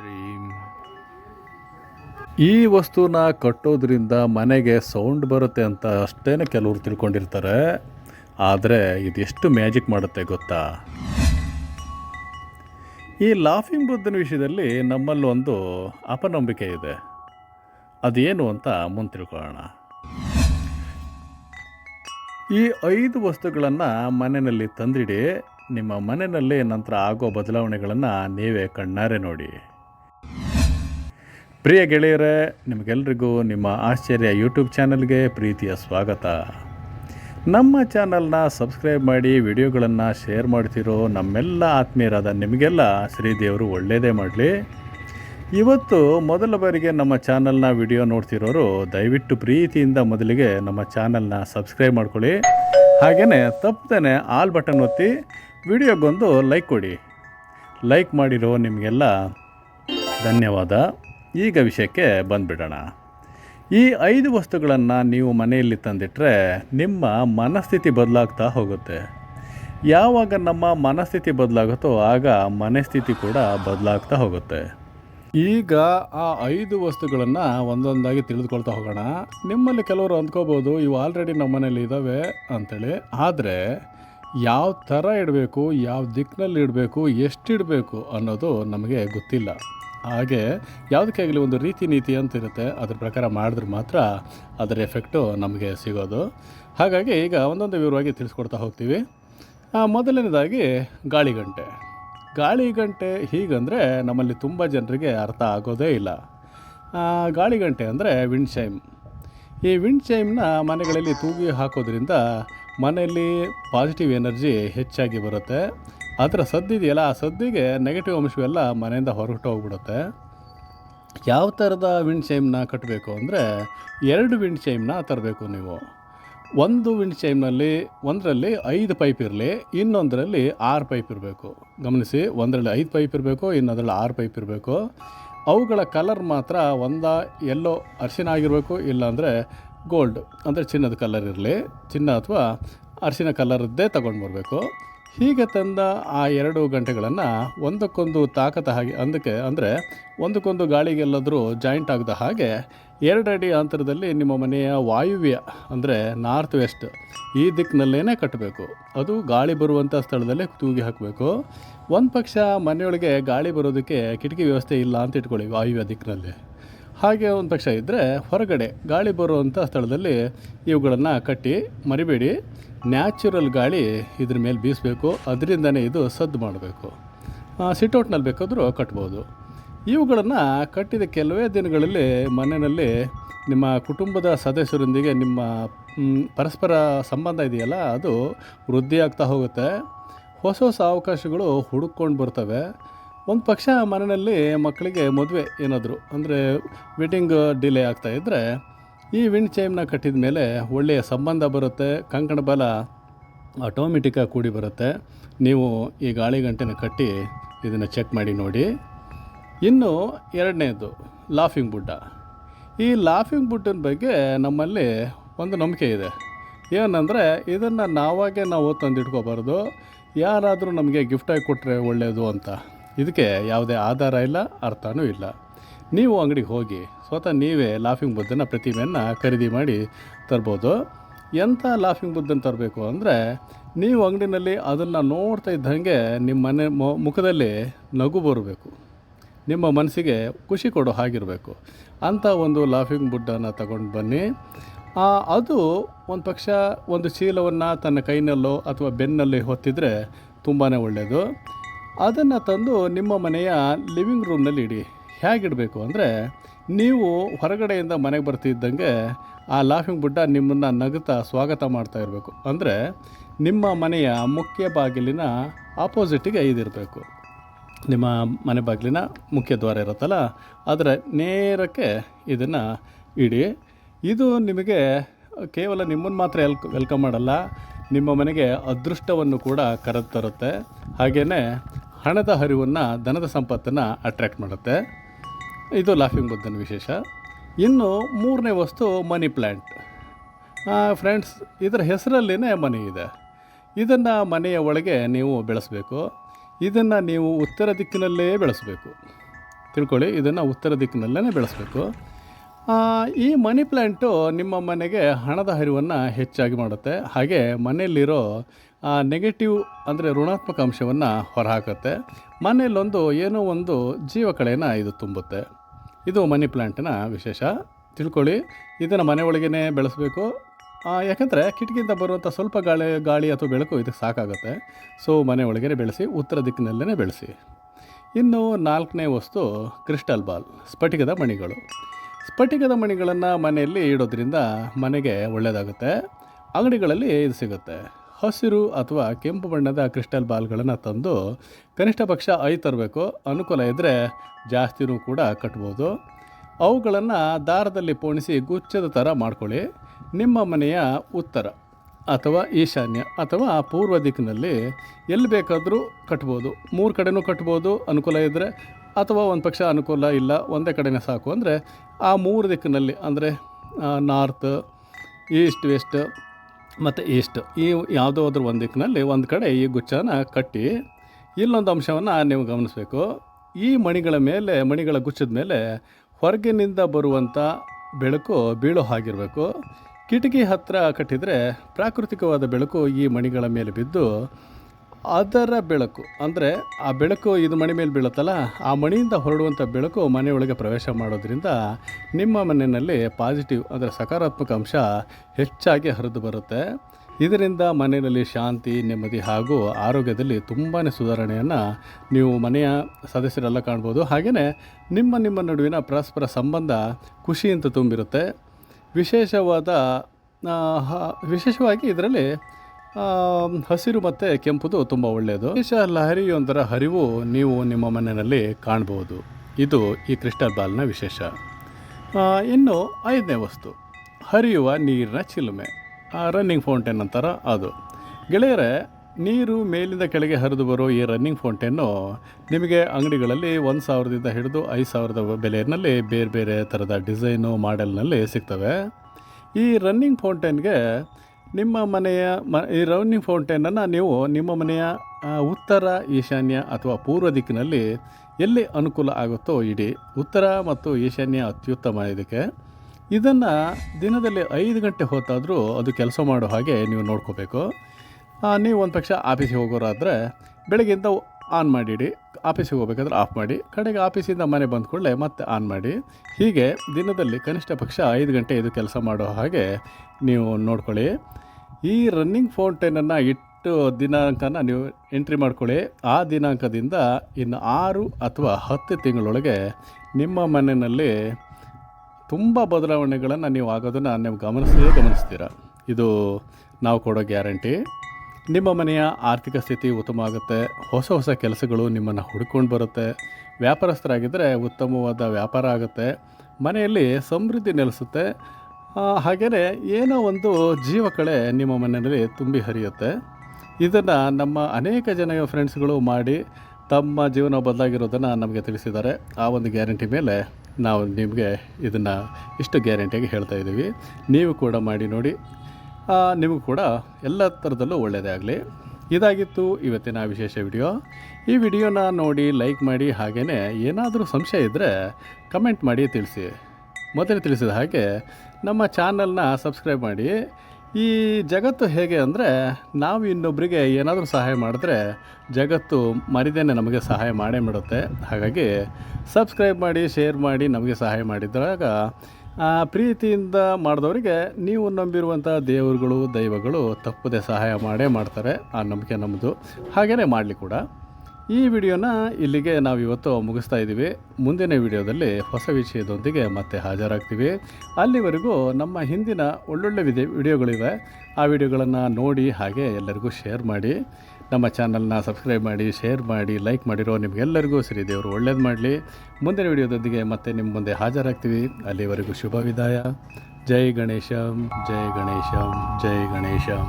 ಶ್ರೀಂ ಈ ವಸ್ತುನ ಕಟ್ಟೋದ್ರಿಂದ ಮನೆಗೆ ಸೌಂಡ್ ಬರುತ್ತೆ ಅಂತ ಅಷ್ಟೇ ಕೆಲವರು ತಿಳ್ಕೊಂಡಿರ್ತಾರೆ. ಆದರೆ ಇದೆಷ್ಟು ಮ್ಯಾಜಿಕ್ ಮಾಡುತ್ತೆ ಗೊತ್ತಾ? ಈ ಲಾಫಿಂಗ್ ಬುದ್ಧನ ವಿಷಯದಲ್ಲಿ ನಮ್ಮಲ್ಲಿ ಒಂದು ಅಪನಂಬಿಕೆ ಇದೆ. ಅದೇನು ಅಂತ ಮುಂದೆ ತಿಳ್ಕೊಳ್ಳೋಣ. ಈ ಐದು ವಸ್ತುಗಳನ್ನು ಮನೆಯಲ್ಲಿ ತಂದಿಡಿ. ನಿಮ್ಮ ಮನೆಯಲ್ಲಿ ನಂತರ ಆಗೋ ಬದಲಾವಣೆಗಳನ್ನು ನೀವೇ ಕಣ್ಣಾರೆ ನೋಡಿ. ಪ್ರಿಯ ಗೆಳೆಯರೇ, ನಿಮಗೆಲ್ರಿಗೂ ನಿಮ್ಮ ಆಶ್ಚರ್ಯ ಯೂಟ್ಯೂಬ್ ಚಾನಲ್ಗೆ ಪ್ರೀತಿಯ ಸ್ವಾಗತ. ನಮ್ಮ ಚಾನಲ್ನ ಸಬ್ಸ್ಕ್ರೈಬ್ ಮಾಡಿ, ವಿಡಿಯೋಗಳನ್ನು ಶೇರ್ ಮಾಡ್ತಿರೋ ನಮ್ಮೆಲ್ಲ ಆತ್ಮೀಯರಾದ ನಿಮಗೆಲ್ಲ ಶ್ರೀದೇವರು ಒಳ್ಳೆಯದೇ ಮಾಡಲಿ. ಇವತ್ತು ಮೊದಲ ಬಾರಿಗೆ ನಮ್ಮ ಚಾನಲ್ನ ವಿಡಿಯೋ ನೋಡ್ತಿರೋರು, ದಯವಿಟ್ಟು ಪ್ರೀತಿಯಿಂದ ಮೊದಲಿಗೆ ನಮ್ಮ ಚಾನಲ್ನ ಸಬ್ಸ್ಕ್ರೈಬ್ ಮಾಡ್ಕೊಳ್ಳಿ. ಹಾಗೆಯೇ ತಪ್ಪದೇ ಆಲ್ ಬಟನ್ ಒತ್ತಿ ವಿಡಿಯೋಗೊಂದು ಲೈಕ್ ಕೊಡಿ. ಲೈಕ್ ಮಾಡಿರೋ ನಿಮಗೆಲ್ಲ ಧನ್ಯವಾದ. ಈಗ ವಿಷಯಕ್ಕೆ ಬಂದುಬಿಡೋಣ. ಈ ಐದು ವಸ್ತುಗಳನ್ನು ನೀವು ಮನೆಯಲ್ಲಿ ತಂದಿಟ್ಟರೆ ನಿಮ್ಮ ಮನಸ್ಥಿತಿ ಬದಲಾಗ್ತಾ ಹೋಗುತ್ತೆ. ಯಾವಾಗ ನಮ್ಮ ಮನಸ್ಥಿತಿ ಬದಲಾಗುತ್ತೋ ಆಗ ಮನಸ್ಥಿತಿ ಕೂಡ ಬದಲಾಗ್ತಾ ಹೋಗುತ್ತೆ. ಈಗ ಆ ಐದು ವಸ್ತುಗಳನ್ನು ಒಂದೊಂದಾಗಿ ತಿಳಿದುಕೊಳ್ತಾ ಹೋಗೋಣ. ನಿಮ್ಮಲ್ಲಿ ಕೆಲವರು ಅಂದ್ಕೋಬೋದು, ಇವು ಆಲ್ರೆಡಿ ನಮ್ಮ ಮನೇಲಿ ಇದ್ದಾವೆ ಅಂಥೇಳಿ ಆದರೆ ಯಾವ ಥರ ಇಡಬೇಕು, ಯಾವ ದಿಕ್ಕಿನಲ್ಲಿ ಇಡಬೇಕು ಎಷ್ಟು ಇಡಬೇಕು ಅನ್ನೋದು ನಮಗೆ ಗೊತ್ತಿಲ್ಲ. ಹಾಗೆ ಯಾವುದಕ್ಕೆ ಆಗಲಿ ಒಂದು ರೀತಿ ನೀತಿ ಅಂತ ಇರುತ್ತೆ, ಅದ್ರ ಪ್ರಕಾರ ಮಾಡಿದ್ರೆ ಮಾತ್ರ ಅದರ ಎಫೆಕ್ಟು ನಮಗೆ ಸಿಗೋದು. ಹಾಗಾಗಿ ಈಗ ಒಂದೊಂದು ವಿವರವಾಗಿ ತಿಳಿಸ್ಕೊಡ್ತಾ ಹೋಗ್ತೀವಿ. ಮೊದಲನೇದಾಗಿ ಗಾಳಿಗಂಟೆ. ಗಾಳಿಗಂಟೆ ಹೀಗಂದರೆ ನಮ್ಮಲ್ಲಿ ತುಂಬ ಜನರಿಗೆ ಅರ್ಥ ಆಗೋದೇ ಇಲ್ಲ. ಗಾಳಿಗಂಟೆ ಅಂದರೆ ವಿಂಡ್ ಚೈಮ್ ಈ ವಿಂಡ್ ಚೈಮ್ನ ಮನೆಗಳಲ್ಲಿ ತೂಗಿ ಹಾಕೋದ್ರಿಂದ ಮನೆಯಲ್ಲಿ ಪಾಸಿಟಿವ್ ಎನರ್ಜಿ ಹೆಚ್ಚಾಗಿ ಬರುತ್ತೆ. ಅದರ ಸದ್ದಿದೆಯಲ್ಲ? ಆ ಸದ್ದಿಗೆ ನೆಗೆಟಿವ್ ಅಂಶವೆಲ್ಲ ಮನೆಯಿಂದ ಹೊರಟು ಹೋಗ್ಬಿಡುತ್ತೆ. ಯಾವ ಥರದ ವಿಂಡ್ ಚೈಮ್ನ ಕಟ್ಟಬೇಕು ಅಂದರೆ ಎರಡು ವಿಂಡ್ ಚೈಮ್ನ ತರಬೇಕು ನೀವು. ಒಂದು ವಿಂಡ್ ಚೈಮ್ನಲ್ಲಿ ಒಂದರಲ್ಲಿ ಐದು ಪೈಪ್ ಇರಲಿ, ಇನ್ನೊಂದರಲ್ಲಿ ಆರು ಪೈಪ್ ಇರಬೇಕು. ಗಮನಿಸಿ, ಒಂದರಲ್ಲಿ ಐದು ಪೈಪ್ ಇರಬೇಕು, ಇನ್ನೊಂದರಲ್ಲಿ ಆರು ಪೈಪ್ ಇರಬೇಕು. ಅವುಗಳ ಕಲರ್ ಮಾತ್ರ ಒಂದ ಎಲ್ಲೋ ಅರಿಶಿನ ಆಗಿರಬೇಕು, ಇಲ್ಲಾಂದರೆ ಗೋಲ್ಡ್ ಅಂದರೆ ಚಿನ್ನದ ಕಲರ್ ಇರಲಿ. ಚಿನ್ನ ಅಥವಾ ಅರಿಶಿನ ಕಲರದ್ದೇ ತೊಗೊಂಡು ಬರಬೇಕು. ಹೀಗೆ ತಂದ ಆ ಎರಡು ಗಂಟೆಗಳನ್ನು ಒಂದಕ್ಕೊಂದು ತಾಕತ ಹಾಗೆ ಅಂದಕ್ಕೆ ಅಂದರೆ ಒಂದಕ್ಕೊಂದು ಗಾಳಿಗೆಲ್ಲಾದರೂ ಜಾಯಿಂಟ್ ಆಗದ ಹಾಗೆ ಎರಡು ಅಡಿ ಅಂತರದಲ್ಲಿ ನಿಮ್ಮ ಮನೆಯ ವಾಯುವ್ಯ ಅಂದರೆ ನಾರ್ತ್ ವೆಸ್ಟ್ ಈ ದಿಕ್ಕಿನಲ್ಲೇ ಕಟ್ಟಬೇಕು. ಅದು ಗಾಳಿ ಬರುವಂಥ ಸ್ಥಳದಲ್ಲೇ ತೂಗಿ ಹಾಕಬೇಕು. ಒಂದು ಪಕ್ಷ ಮನೆಯೊಳಗೆ ಗಾಳಿ ಬರೋದಕ್ಕೆ ಕಿಟಕಿ ವ್ಯವಸ್ಥೆ ಇಲ್ಲ ಅಂತ ಇಟ್ಕೊಳ್ಳಿ ವಾಯುವ್ಯ ದಿಕ್ಕಿನಲ್ಲಿ ಹಾಗೆ ಒಂದು ಪಕ್ಷ ಇದ್ದರೆ ಹೊರಗಡೆ ಗಾಳಿ ಬರುವಂಥ ಸ್ಥಳದಲ್ಲಿ ಇವುಗಳನ್ನು ಕಟ್ಟಿ ಮರಿಬೇಡಿ. ನ್ಯಾಚುರಲ್ ಗಾಳಿ ಇದ್ರ ಮೇಲೆ ಬೀಸಬೇಕು, ಅದರಿಂದನೇ ಇದು ಸದ್ದು ಮಾಡಬೇಕು. ಸಿಟೌಟ್ನಲ್ಲಿ ಬೇಕಾದರೂ ಕಟ್ಬೋದು. ಇವುಗಳನ್ನು ಕಟ್ಟಿದ ಕೆಲವೇ ದಿನಗಳಲ್ಲಿ ಮನೆಯಲ್ಲಿ ನಿಮ್ಮ ಕುಟುಂಬದ ಸದಸ್ಯರೊಂದಿಗೆ ನಿಮ್ಮ ಪರಸ್ಪರ ಸಂಬಂಧ ಇದೆಯಲ್ಲ, ಅದು ವೃದ್ಧಿಯಾಗ್ತಾ ಹೋಗುತ್ತೆ. ಹೊಸ ಹೊಸ ಅವಕಾಶಗಳು ಹುಡುಕೊಂಡು ಬರ್ತವೆ. ಒಂದು ಪಕ್ಷ ಮನೆಯಲ್ಲಿ ಮಕ್ಕಳಿಗೆ ಮದುವೆ ಏನಾದರೂ, ಅಂದರೆ ವೆಡ್ಡಿಂಗ್ ಡಿಲೇ ಆಗ್ತಾ ಇದ್ದರೆ ಈ ವಿಂಡ್ ಚೈಮ್ನ ಕಟ್ಟಿದ ಮೇಲೆ ಒಳ್ಳೆಯ ಸಂಬಂಧ ಬರುತ್ತೆ, ಕಂಕಣ ಬಲ ಆಟೋಮೆಟಿಕ್ಕಾಗಿ ಕೂಡಿ ಬರುತ್ತೆ. ನೀವು ಈ ಗಾಳಿ ಗಂಟೆನ ಕಟ್ಟಿ ಇದನ್ನು ಚೆಕ್ ಮಾಡಿ ನೋಡಿ. ಇನ್ನು ಎರಡನೇದು ಲಾಫಿಂಗ್ ಬುಡ್ಡ ಈ ಲಾಫಿಂಗ್ ಬುಡ್ಡನ ಬಗ್ಗೆ ನಮ್ಮಲ್ಲಿ ಒಂದು ನಂಬಿಕೆ ಇದೆ. ಏನಂದರೆ, ಇದನ್ನು ನಾವಾಗೆ ನಾವು ತಂದಿಟ್ಕೋಬಾರ್ದು. ಯಾರಾದರೂ ನಮಗೆ ಗಿಫ್ಟಾಗಿ ಕೊಟ್ಟರೆ ಒಳ್ಳೆಯದು ಅಂತ. ಇದಕ್ಕೆ ಯಾವುದೇ ಆಧಾರ ಇಲ್ಲ ಅರ್ಥವೂ ಇಲ್ಲ. ನೀವು ಅಂಗಡಿಗೆ ಹೋಗಿ ಸ್ವತಃ ನೀವೇ ಲಾಫಿಂಗ್ ಬುದ್ಧನ ಪ್ರತಿಮೆಯನ್ನು ಖರೀದಿ ಮಾಡಿ ತರ್ಬೋದು. ಎಂಥ ಲಾಫಿಂಗ್ ಬುದ್ಧನ ತರಬೇಕು ಅಂದರೆ ನೀವು ಅಂಗಡಿನಲ್ಲಿ ಅದನ್ನು ನೋಡ್ತಾ ಇದ್ದಂಗೆ ನಿಮ್ಮ ಮನೆ ಮುಖದಲ್ಲಿ ನಗು ಬರಬೇಕು. ನಿಮ್ಮ ಮನಸ್ಸಿಗೆ ಖುಷಿ ಕೊಡೋ ಹಾಗಿರಬೇಕು. ಅಂಥ ಒಂದು ಲಾಫಿಂಗ್ ಬುಡ್ಡನ್ನು ತಗೊಂಡು ಬನ್ನಿ. ಅದು ಒಂದು ಪಕ್ಷ ಒಂದು ಚೀಲವನ್ನು ತನ್ನ ಕೈನಲ್ಲೋ ಅಥವಾ ಬೆನ್ನಲ್ಲಿ ಹೊತ್ತಿದ್ರೆ ತುಂಬಾ ಒಳ್ಳೆಯದು ಅದನ್ನು ತಂದು ನಿಮ್ಮ ಮನೆಯ ಲಿವಿಂಗ್ ರೂಮ್ನಲ್ಲಿ ಇಡಿ. ಹೇಗಿಡಬೇಕು ಅಂದರೆ ನೀವು ಹೊರಗಡೆಯಿಂದ ಮನೆಗೆ ಬರ್ತಿದ್ದಂಗೆ ಆ ಲಾಫಿಂಗ್ ಬುಡ್ಡ ನಿಮ್ಮನ್ನು ನಗುತ್ತಾ ಸ್ವಾಗತ ಮಾಡ್ತಾ ಇರಬೇಕು. ಅಂದರೆ ನಿಮ್ಮ ಮನೆಯ ಮುಖ್ಯ ಬಾಗಿಲಿನ ಆಪೋಸಿಟಿಗೆ ಇದಿರಬೇಕು. ನಿಮ್ಮ ಮನೆ ಬಾಗಿಲಿನ ಮುಖ್ಯ ದ್ವಾರ ಇರುತ್ತಲ್ಲ, ಅದರ ನೇರಕ್ಕೆ ಇದನ್ನು ಇಡಿ. ಇದು ನಿಮಗೆ ಕೇವಲ ನಿಮ್ಮನ್ನು ಮಾತ್ರ ಎಲ್ ವೆಲ್ಕಮ್ ಮಾಡಲ್ಲ, ನಿಮ್ಮ ಮನೆಗೆ ಅದೃಷ್ಟವನ್ನು ಕೂಡ ಕರೆದು ತರುತ್ತೆ ಹಾಗೆಯೇ ಹಣದ ಹರಿವನ್ನು, ಧನದ ಸಂಪತ್ತನ್ನು ಅಟ್ರ್ಯಾಕ್ಟ್ ಮಾಡುತ್ತೆ. ಇದು ಲಾಫಿಂಗ್ ಬುದ್ಧನ ವಿಶೇಷ. ಇನ್ನು ಮೂರನೇ ವಸ್ತು ಮನಿ ಪ್ಲ್ಯಾಂಟ್ ಫ್ರೆಂಡ್ಸ್ ಇದರ ಹೆಸರಲ್ಲೇ ಮನಿ ಇದೆ. ಇದನ್ನು ಮನೆಯ ಒಳಗೆ ನೀವು ಬೆಳೆಸಬೇಕು. ಇದನ್ನು ನೀವು ಉತ್ತರ ದಿಕ್ಕಿನಲ್ಲೇ ಬೆಳೆಸಬೇಕು. ತಿಳ್ಕೊಳ್ಳಿ, ಇದನ್ನು ಉತ್ತರ ದಿಕ್ಕಿನಲ್ಲೇ ಬೆಳೆಸಬೇಕು. ಈ ಮನಿ ಪ್ಲ್ಯಾಂಟು ನಿಮ್ಮ ಮನೆಗೆ ಹಣದ ಹರಿವನ್ನು ಹೆಚ್ಚಾಗಿ ಮಾಡುತ್ತೆ. ಹಾಗೆ ಮನೆಯಲ್ಲಿರೋ ನೆಗೆಟಿವ್ ಅಂದರೆ ಋಣಾತ್ಮಕ ಅಂಶವನ್ನು ಹೊರಹಾಕುತ್ತೆ. ಮನೆಯಲ್ಲೊಂದು ಏನೋ ಒಂದು ಜೀವಕಳೆಯನ್ನು ಇದು ತುಂಬುತ್ತೆ. ಇದು ಮನಿ ಪ್ಲ್ಯಾಂಟಿನ ವಿಶೇಷ. ತಿಳ್ಕೊಳ್ಳಿ, ಇದನ್ನು ಮನೆ ಒಳಗೇ ಬೆಳೆಸಬೇಕು. ಯಾಕಂದರೆ ಕಿಟಕಿಯಿಂದ ಬರುವಂಥ ಸ್ವಲ್ಪ ಗಾಳಿ ಗಾಳಿ ಅಥವಾ ಬೆಳಕು ಇದಕ್ಕೆ ಸಾಕಾಗುತ್ತೆ. ಸೊ ಮನೆ ಒಳಗೇ ಬೆಳೆಸಿ, ಉತ್ತರ ದಿಕ್ಕಿನಲ್ಲೇ ಬೆಳೆಸಿ. ಇನ್ನು ನಾಲ್ಕನೇ ವಸ್ತು, ಕ್ರಿಸ್ಟಲ್ ಬಾಲ್, ಸ್ಫಟಿಕದ ಮಣಿಗಳು. ಸ್ಫಟಿಕದ ಮಣಿಗಳನ್ನು ಮನೆಯಲ್ಲಿ ಇಡೋದ್ರಿಂದ ಮನೆಗೆ ಒಳ್ಳೆಯದಾಗುತ್ತೆ ಅಂಗಡಿಗಳಲ್ಲಿ ಇದು ಸಿಗುತ್ತೆ. ಹಸಿರು ಅಥವಾ ಕೆಂಪು ಬಣ್ಣದ ಕ್ರಿಸ್ಟಲ್ ಬಾಲ್ಗಳನ್ನು ತಂದು ಕನಿಷ್ಠ ಪಕ್ಷ ಐ ತರಬೇಕು. ಅನುಕೂಲ ಇದ್ದರೆ ಜಾಸ್ತಿನೂ ಕೂಡ ಕಟ್ಬೋದು. ಅವುಗಳನ್ನು ದಾರದಲ್ಲಿ ಪೋಣಿಸಿ ಗುಚ್ಚದ ಥರ ಮಾಡ್ಕೊಳ್ಳಿ. ನಿಮ್ಮ ಮನೆಯ ಉತ್ತರ ಅಥವಾ ಈಶಾನ್ಯ ಅಥವಾ ಪೂರ್ವ ದಿಕ್ಕಿನಲ್ಲಿ ಎಲ್ಲಿ ಬೇಕಾದರೂ ಕಟ್ಬೋದು. ಮೂರು ಕಡೆನೂ ಕಟ್ಬೋದು ಅನುಕೂಲ ಇದ್ದರೆ ಅಥವಾ ಒಂದು ಪಕ್ಷ ಅನುಕೂಲ ಇಲ್ಲ, ಒಂದೇ ಕಡೆನೇ ಸಾಕು ಅಂದರೆ ಆ ಮೂರು ದಿಕ್ಕಿನಲ್ಲಿ ಅಂದರೆ ನಾರ್ತ್, ಈಸ್ಟ್, ವೆಸ್ಟ್ ಮತ್ತು ಈಸ್ಟ್ ಈ ಯಾವುದೋ ಅದ್ರ ಒಂದು ದಿಕ್ಕಿನಲ್ಲಿ ಒಂದು ಕಡೆ ಈ ಗುಚ್ಛನ ಕಟ್ಟಿ ಇಲ್ಲೊಂದು ಅಂಶವನ್ನು ನೀವು ಗಮನಿಸಬೇಕು. ಈ ಮಣಿಗಳ ಮೇಲೆ, ಮಣಿಗಳ ಗುಚ್ಚದ ಮೇಲೆ ಹೊರಗಿನಿಂದ ಬರುವಂಥ ಬೆಳಕು ಬೀಳೋ ಆಗಿರಬೇಕು ಕಿಟಕಿ ಹತ್ತಿರ ಕಟ್ಟಿದರೆ ಪ್ರಾಕೃತಿಕವಾದ ಬೆಳಕು ಈ ಮಣಿಗಳ ಮೇಲೆ ಬಿದ್ದು ಅದರ ಬೆಳಕು. ಅಂದರೆ ಆ ಬೆಳಕು ಇದು ಮಣಿ ಮೇಲೆ ಬೀಳುತ್ತಲ್ಲ, ಆ ಮಣಿಯಿಂದ ಹೊರಡುವಂಥ ಬೆಳಕು ಮನೆಯೊಳಗೆ ಪ್ರವೇಶ ಮಾಡೋದ್ರಿಂದ ನಿಮ್ಮ ಮನೆಯಲ್ಲಿ ಪಾಸಿಟಿವ್ ಅಂದರೆ ಸಕಾರಾತ್ಮಕ ಅಂಶ ಹೆಚ್ಚಾಗಿ ಹರಿದು ಬರುತ್ತೆ. ಇದರಿಂದ ಮನೆಯಲ್ಲಿ ಶಾಂತಿ, ನೆಮ್ಮದಿ ಹಾಗೂ ಆರೋಗ್ಯದಲ್ಲಿ ತುಂಬಾ ಸುಧಾರಣೆಯನ್ನು ನೀವು ಮನೆಯ ಸದಸ್ಯರೆಲ್ಲ ಕಾಣ್ಬೋದು. ಹಾಗೆಯೇ ನಿಮ್ಮ ನಿಮ್ಮ ನಡುವಿನ ಪರಸ್ಪರ ಸಂಬಂಧ ಖುಷಿಯಿಂದ ತುಂಬಿರುತ್ತೆ. ವಿಶೇಷವಾದ ವಿಶೇಷವಾಗಿ ಇದರಲ್ಲಿ ಹಸಿರು ಮತ್ತು ಕೆಂಪುದು ತುಂಬ ಒಳ್ಳೆಯದು ವಿಶೇಷ ಲಹರಿಯೊಂದರ ಹರಿವು ನೀವು ನಿಮ್ಮ ಮನೆಯಲ್ಲಿ ಕಾಣಬಹುದು ಇದು ಈ ಕ್ರಿಸ್ಟಲ್ ಬಾಲ್ನ ವಿಶೇಷ. ಇನ್ನು ಐದನೇ ವಸ್ತು. ಹರಿಯುವ ನೀರಿನ ಚಿಲುಮೆ. ರನ್ನಿಂಗ್ ಫೌಂಟೇನ್ ಅಂತಾರ ಅದು. ಗೆಳೆಯರೆ, ನೀರು ಮೇಲಿಂದ ಕೆಳಗೆ ಹರಿದು ಬರೋ ಈ ರನ್ನಿಂಗ್ ಫೌಂಟೇನು ನಿಮಗೆ ಅಂಗಡಿಗಳಲ್ಲಿ ಒಂದು ಸಾವಿರದಿಂದ ಹಿಡಿದು ಐದು ಸಾವಿರದ ಬೆಲೆಯಲ್ಲಿ ಬೇರೆ ಬೇರೆ ಥರದ ಡಿಸೈನು ಮಾಡೆಲ್ನಲ್ಲಿ ಸಿಗ್ತವೆ. ಈ ರನ್ನಿಂಗ್ ಫೌಂಟೇನ್ಗೆ ನಿಮ್ಮ ಮನೆಯ ಮ, ಈ ರನ್ನಿಂಗ್ ಫೌಂಟೇನನ್ನು ನೀವು ನಿಮ್ಮ ಮನೆಯ ಉತ್ತರ ಈಶಾನ್ಯ ಅಥವಾ ಪೂರ್ವ ದಿಕ್ಕಿನಲ್ಲಿ ಎಲ್ಲಿ ಅನುಕೂಲ ಆಗುತ್ತೋ ಇಡಿ. ಉತ್ತರ ಮತ್ತು ಈಶಾನ್ಯ ಅತ್ಯುತ್ತಮ ಇದಕ್ಕೆ. ಇದನ್ನು ದಿನದಲ್ಲಿ ಐದು ಗಂಟೆ ಹೊತ್ತಾದರೂ ಅದು ಕೆಲಸ ಮಾಡೋ ಹಾಗೆ ನೀವು ನೋಡ್ಕೋಬೇಕು. ನೀವು ಒಂದು ಪಕ್ಷ ಆಫೀಸಿಗೆ ಹೋಗೋರಾದರೆ ಬೆಳಗ್ಗೆಯಿಂದ ಆನ್ ಮಾಡಿಡಿ. ಆಫೀಸಿಗೆ ಹೋಗ್ಬೇಕಾದ್ರೆ ಆಫ್ ಮಾಡಿ, ಕಡೆಗೆ ಆಫೀಸಿಂದ ಮನೆ ಬಂದ ಕೂಡಲೇ ಮತ್ತೆ ಆನ್ ಮಾಡಿ. ಹೀಗೆ ದಿನದಲ್ಲಿ ಕನಿಷ್ಠ ಪಕ್ಷ ಐದು ಗಂಟೆ ಇದು ಕೆಲಸ ಮಾಡೋ ಹಾಗೆ ನೀವು ನೋಡ್ಕೊಳ್ಳಿ. ಈ ರನ್ನಿಂಗ್ ಫೌಂಟೇನನ್ನು ಇಟ್ಟು ದಿನಾಂಕನ ನೀವು ಎಂಟ್ರಿ ಮಾಡ್ಕೊಳ್ಳಿ. ಆ ದಿನಾಂಕದಿಂದ ಇನ್ನು ಆರು ಅಥವಾ ಹತ್ತು ತಿಂಗಳೊಳಗೆ ನಿಮ್ಮ ಮನೆಯಲ್ಲಿ ತುಂಬ ಬದಲಾವಣೆಗಳನ್ನು ನೀವು ಆಗೋದನ್ನು ನೀವು ಗಮನಿಸೇ ಗಮನಿಸ್ತೀರ. ಇದು ನಾವು ಕೊಡೋ ಗ್ಯಾರಂಟಿ. ನಿಮ್ಮ ಮನೆಯ ಆರ್ಥಿಕ ಸ್ಥಿತಿ ಉತ್ತಮ ಆಗುತ್ತೆ ಹೊಸ ಹೊಸ ಕೆಲಸಗಳು ನಿಮ್ಮನ್ನು ಹುಡ್ಕೊಂಡು ಬರುತ್ತೆ. ವ್ಯಾಪಾರಸ್ಥರಾಗಿದ್ದರೆ ಉತ್ತಮವಾದ ವ್ಯಾಪಾರ ಆಗುತ್ತೆ. ಮನೆಯಲ್ಲಿ ಸಮೃದ್ಧಿ ನೆಲೆಸುತ್ತೆ. ಹಾಗೆಯೇ ಏನೋ ಒಂದು ಜೀವಕಳೆ ನಿಮ್ಮ ಮನೆಯಲ್ಲಿ ತುಂಬಿ ಹರಿಯುತ್ತೆ. ಇದನ್ನು ನಮ್ಮ ಅನೇಕ ಜನ ಫ್ರೆಂಡ್ಸ್ಗಳು ಮಾಡಿ ತಮ್ಮ ಜೀವನ ಬದಲಾಗಿರೋದನ್ನು ನಮಗೆ ತಿಳಿಸಿದ್ದಾರೆ. ಆ ಒಂದು ಗ್ಯಾರಂಟಿ ಮೇಲೆ ನಾವು ನಿಮಗೆ ಇದನ್ನು ಇಷ್ಟು ಗ್ಯಾರಂಟಿಯಾಗಿ ಹೇಳ್ತಾ ಇದ್ದೀವಿ. ನೀವು ಕೂಡ ಮಾಡಿ ನೋಡಿ. ನಿಮಗೂ ಕೂಡ ಎಲ್ಲ ಥರದಲ್ಲೂ ಒಳ್ಳೆಯದೇ ಆಗಲಿ. ಇದಾಗಿತ್ತು ಇವತ್ತಿನ ವಿಶೇಷ ವಿಡಿಯೋ. ಈ ವಿಡಿಯೋನ ನೋಡಿ ಲೈಕ್ ಮಾಡಿ ಹಾಗೇ ಏನಾದರೂ ಸಂಶಯ ಇದ್ದರೆ ಕಮೆಂಟ್ ಮಾಡಿ ತಿಳಿಸಿ. ಮೊದಲು ತಿಳಿಸಿದ ಹಾಗೆ ನಮ್ಮ ಚಾನಲ್ನ ಸಬ್ಸ್ಕ್ರೈಬ್ ಮಾಡಿ. ಈ ಜಗತ್ತು ಹೇಗೆ ಅಂದರೆ ನಾವು ಇನ್ನೊಬ್ಬರಿಗೆ ಏನಾದರೂ ಸಹಾಯ ಮಾಡಿದ್ರೆ ಜಗತ್ತು ಮರಿದೇನೆ ನಮಗೆ ಸಹಾಯ ಮಾಡೇ ಬಿಡುತ್ತೆ ಹಾಗಾಗಿ ಸಬ್ಸ್ಕ್ರೈಬ್ ಮಾಡಿ, ಶೇರ್ ಮಾಡಿ ನಮಗೆ ಸಹಾಯ ಮಾಡಿದಾಗ ಪ್ರೀತಿಯಿಂದ ಮಾಡಿದವರಿಗೆ ನೀವು ನಂಬಿರುವಂಥ ದೇವರುಗಳು, ದೈವಗಳು ತಪ್ಪದೇ ಸಹಾಯ ಮಾಡೇ ಮಾಡ್ತಾರೆ ಆ ನಂಬಿಕೆ ನಮ್ಮದು. ಹಾಗೇ ಮಾಡಲಿ ಕೂಡ. ಈ ವಿಡಿಯೋನ ಇಲ್ಲಿಗೆ ನಾವು ಇವತ್ತು ಮುಗಿಸ್ತಾ ಇದ್ದೀವಿ. ಮುಂದಿನ ವಿಡಿಯೋದಲ್ಲಿ ಹೊಸ ವಿಷಯದೊಂದಿಗೆ ಮತ್ತೆ ಹಾಜರಾಗ್ತೀವಿ. ಅಲ್ಲಿವರೆಗೂ ನಮ್ಮ ಹಿಂದಿನ ಒಳ್ಳೊಳ್ಳೆ ವಿಡಿಯೋಗಳಿವೆ. ಆ ವಿಡಿಯೋಗಳನ್ನು ನೋಡಿ ಹಾಗೆ ಎಲ್ಲರಿಗೂ ಶೇರ್ ಮಾಡಿ. ನಮ್ಮ ಚಾನಲ್ನ ಸಬ್ಸ್ಕ್ರೈಬ್ ಮಾಡಿ, ಶೇರ್ ಮಾಡಿ, ಲೈಕ್ ಮಾಡಿರೋ ನಿಮಗೆಲ್ಲರಿಗೂ ಶ್ರೀ ದೇವರು ಒಳ್ಳೇದು ಮಾಡಲಿ. ಮುಂದಿನ ವಿಡಿಯೋದೊಂದಿಗೆ ಮತ್ತೆ ನಿಮ್ಮ ಮುಂದೆ ಹಾಜರಾಗ್ತೀವಿ. ಅಲ್ಲಿವರೆಗೂ ಶುಭ ವಿದಾಯ. ಜೈ ಗಣೇಶಂ ಜೈ ಗಣೇಶಂ ಜೈ ಗಣೇಶಂ.